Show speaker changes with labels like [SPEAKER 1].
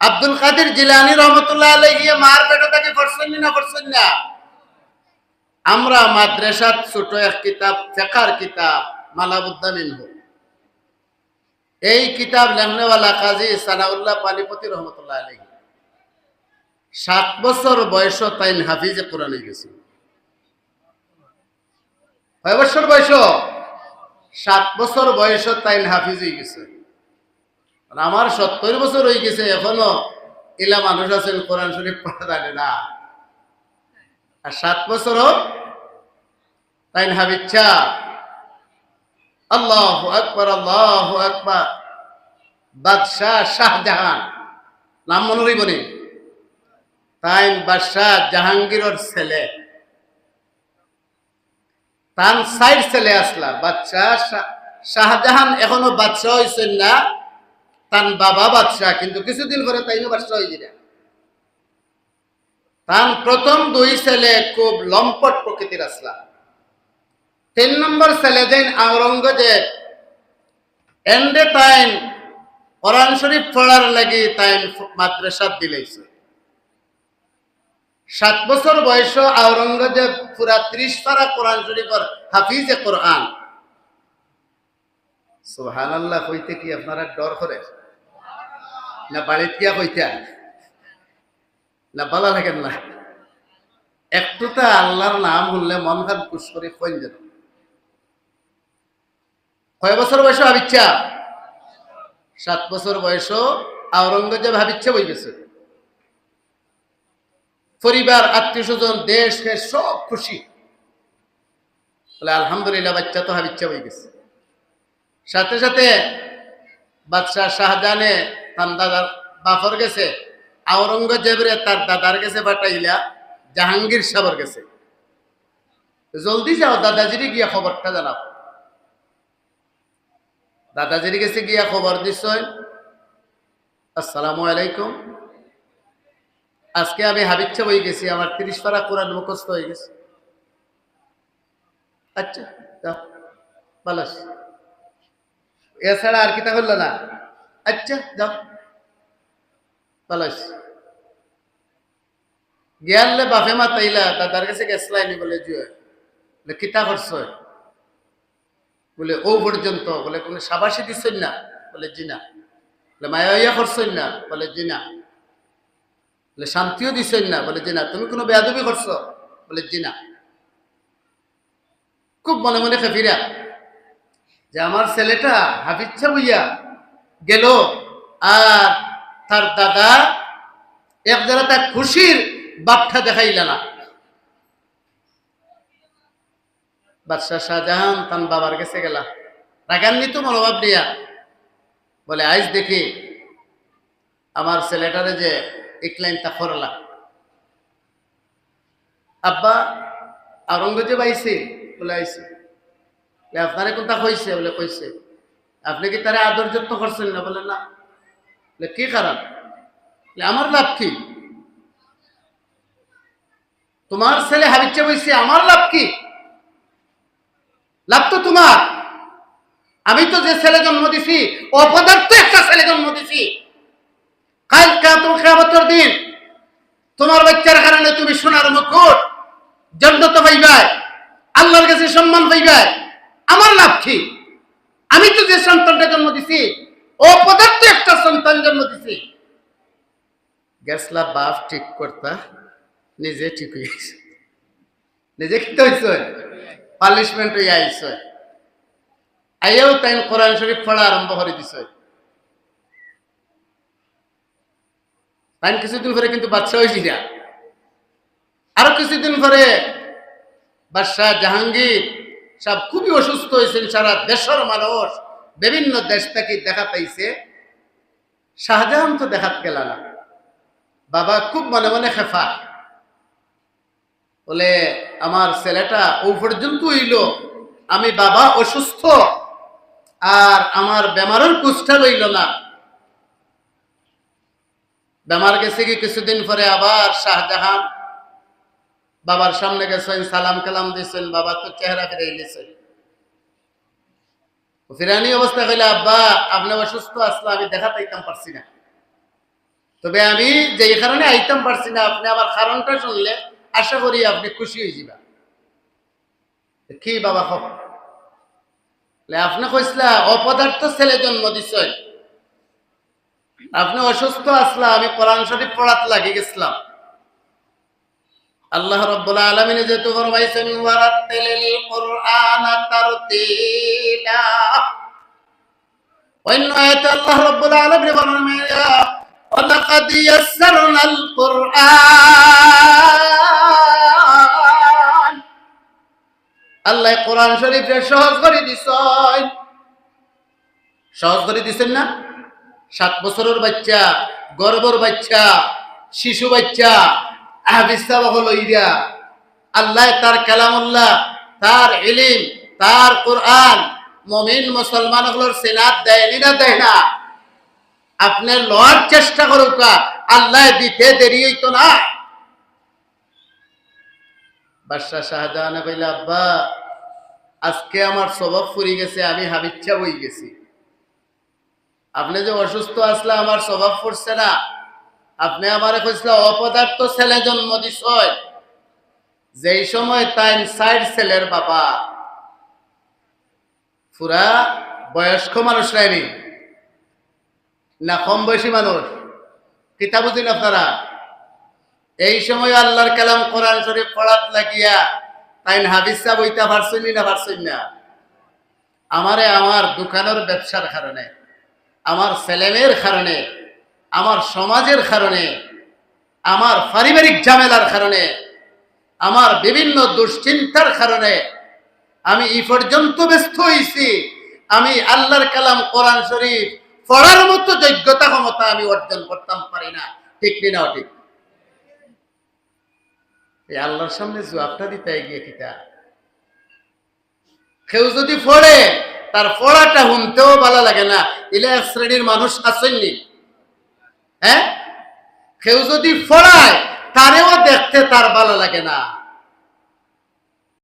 [SPEAKER 1] আব্দুল কাদের জিলানি রহমতুল্লাহ আলাই গিয়ে মার পেটে তাকে পড়ছেন না পড়ছেন না? আমরা মাদ্রাসাত ছোট এক কিতাব, ফেকার কিতাব, মালাবুদ্দামিন হোক। এই কিতাব লেখনেওয়ালা কাজী সানাউল্লাহ পানিপতি রহমতুল্লাহ আলী সাত বছর বয়স তাইন হাফিজে কোরআনে গেছে। কয় বছর বয়স? সাত বছর বয়স তাইন হাফিজ হয়ে গেছে আমার সত্তর বছর হয়ে গেছে, এখনও ইলা মানুষ আছেন, কোরআন শরীফ পড়া জানে না। আর সাত বছরও তাইন হাবিচ্ছা আল্লাহ আকবর আল্লাহ আকবর। বাদশাহ শাহজাহান, নাম মনে রইব নি? তাই বাদশাহ জাহাঙ্গীরের ছেলে। তান সাইড ছেলে আসলা। বাদশাহ শাহ- শাহজাহান এখনও বাদশাহ হয়েছেন না। তান বাবা বাদশাহ, কিন্তু কিছুদিন পরে তাইও বাদশাহ হয়ে যাবে তান প্রথম দুই ছেলে খুব লম্পট প্রকৃতির আসলা। তিন নম্বর ছেলে দেন আওরঙ্গজেব। এন্ডে তাইন কোরআন শরীফ পড়ার লাগি তাইন মাদ্রাসা দিলাইছে সাত বছর বয়স আওরঙ্গজেব পুরা ত্রিশ পারা কোরআন শরীফের হাফিজে কোরআন। সুহান আল্লাহ কইতে কি আপনারা ডর করে? না বাড়িতে গিয়া কইতে না ভালো লাগেন না? একটুটা আল্লাহর নাম শুনলে মন খান খুশ করে কইন যেন। কয় বছর বয়স ভাবিচ্ছা? সাত বছর বয়স আওরঙ্গজেব ভাবিচ্ছে বই গেছে। পরিবার, আত্মীয় স্বজন, দেশ সব খুশি। বলে, আলহামদুলিল্লাহ, বাচ্চা তো হাবিচ্ছা হয়ে গেছে। সাথে সাথে বাদশাহ শাহজাহানে তার দাদার বাফর গেছে, আওরঙ্গজেবরে তার দাদার গেছে পাঠাইলা, জাহাঙ্গীর সাবর গেছে। জলদি যাও, দাদাজিরে গিয়া খবরটা জানাও। দাদাজির কাছে গিয়া খবর দিস আসসালামু আলাইকুম। আজকে আমি হাবিচ্ছা হয়ে গেছি, আমার তিরিশ পারা কোরআন মুখস্থ হয়ে গেছে। আচ্ছা যাও ভালো। এছাড়া আর কিতা করল না? আচ্ছা যাও ভালো। গিয়ালে বাপে মা তাইলা, দাদার কাছে গেছলাইনি বলে জুয়ে। কিতা করছ? বলে, ও পর্যন্ত। বলে, কোনো সাবাসী দিচ্ছেন না? বলে, জি না। বলে, মায়া ইয়া করছেন না? বলে, জি না। বলে, শান্তিও দিচ্ছেন না? বলে, জি না। তুমি কোনো বেয়াদবি করছ? বলে, জি না। খুব মনে মনে খেফিরা যে আমার ছেলেটা হাফিচ্ছা বইয়া গেল আর তার দাদা এক যারা তার খুশির বাপটা দেখাইল না। বাদশাহ শাহজাহান তান বাবার কাছে গেলা। রাগান্বিত মনোভাব নিয়া বলে আজ দেখি, আমার ছেলেটারে যে ইকলাইন তা করলা আব্বা, আওরঙ্গজেব আইছে? বলে বলে আপনারে কোনটা কইছে? বলে, কইছে। আপনি কি তারা আদর যত্ন করছেন না? বলে, না। কি কারণ? আমার লাভ কি? তোমার ছেলে হাবিচ্ছে বইছে, আমার লাভ কি? লাভ তো তোমার। আমি তো যে ছেলে জন্ম দিছি, অপদার্থ একটা ছেলে জন্ম দিছি। কাল কাতুল কেয়ামতের দিন তোমার বাচ্চার কারণে তুমি সোনার মুকুট জন্নত পাইবাই আল্লাহর কাছে সম্মান পাইবাই আমার লাভ কি? আমি তো যে সন্তানটা জন্ম দিছি, অপদার্থ একটা সন্তান জন্ম দিছি। গেছলা বাপ ঠিক করতা, নিজে ঠিক হয়ে গেছে নিজে কি হয়েছে পানিশমেন্ট হয়ে আইছে। আইয়াও তাই কোরআন শরীফ পড়া আরম্ভ করে দিছে। তাই কিছুদিন পরে কিন্তু বাচ্চা হয়েছি না আরও কিছুদিন পরে বাদশাহ জাহাঙ্গীর সব খুবই অসুস্থ হয়েছেন, সারা দেশের মানুষ, বিভিন্ন দেশ থেকে দেখা পাইছে। শাহজাহান তো দেখাত গেল না। বাবা খুব মনে মনে খেফা বলে, আমার ছেলেটা ও পর্যন্ত হইল। আমি বাবা অসুস্থ আর আমার বেমারের কুষ্ঠা রইল না। বেমার গেছে কি কিছুদিন পরে আবার শাহজাহান বাবার সামনে গেছেন, সালাম কালাম দিয়েছেন, বাবা তো চেহারা ফিরে গেছেন ফিরানি অবস্থা হইলে আব্বা, আপনি অসুস্থ, আসলে আমি দেখা পাইতাম পারছি না। তবে আমি যে কারণে আইতাম পারছি না, আপনি আমার কারণটা শুনলে আশা করি আপনি খুশি হয়ে যাবা কি বাবা হোক আপনি কইসলা, অপদার্থ ছেলে জন্ম দিছেন। আপনি অসুস্থ আসলা, আমি কোরআন শরীফ পড়াতে লাগি গেছিলাম। আল্লাহ রাব্বুল আলামিন যেহেতু ফরমাইছেন কুরআন তারতিলা। অন্য আয়াতে আল্লাহ রাব্বুল আলামিন ফরমায় ওয়ালাকাদ ইয়াসসারনাল কুরআন আল্লাহ কোরআন শরীফে সহজ করে দিছেন। সহজ করে দিছেন না? সাত বছরের বাচ্চা গর্বর বাচ্চা, শিশু বাচ্চা, হাফিজ হলো ইরা। আল্লাহ তার কালামুল্লাহ, তার ইলিম, তার কোরআন, মমিন মুসলমান হলোর সেনাত দেয়নি না দেয় না? আপনি লওয়ার চেষ্টা করুক আল্লাহ দিতে দেরি হইতো না। বাদশাহ শাহজাহান কইলে, আব্বা, আজকে আমার স্বভাব ফুরি গেছে, আমি হাবিচ্ছা বই গেছি। আপনি যে অসুস্থ আসলে আমার স্বভাব পড়ছে না। আপনি আমার কইছিল অপদার্থ ছেলে জন্ম দিছ যেই সময় তাই সাইড ছেলের বাবা। পুরা বয়স্ক মানুষ নাইনি না কম বয়সী মানুষ? কিতা বুঝিন আপনারা? এই সময় আল্লাহর কালাম কোরআন শরীফ পড়াত লাগিয়া তাই হাবিসা বইতা পারছেন না পারছেন না। আমারে আমার দোকানের ব্যবসার কারণে, আমার ছেলেমেয়ের কারণে, আমার সমাজের কারণে, আমার পারিবারিক ঝামেলার কারণে, আমার বিভিন্ন দুশ্চিন্তার কারণে আমি এই পর্যন্ত ব্যস্ত হয়েছি আমি আল্লাহর কালাম কোরআন শরীফ পড়ার মতো যোগ্যতা ক্ষমতা আমি অর্জন করতাম, পারি না। ঠিক না ঠিক এই আল্লাহর সামনে জবাবটা দিতে গিয়ে কিতা কেউ যদি পড়ে তার পড়াটা শুনতেও ভালো লাগে না। ইলে এক শ্রেণির মানুষ আসেননি হ্যাঁ? কেউ যদি পড়ায় তারেও দেখতে তার ভালো লাগে না।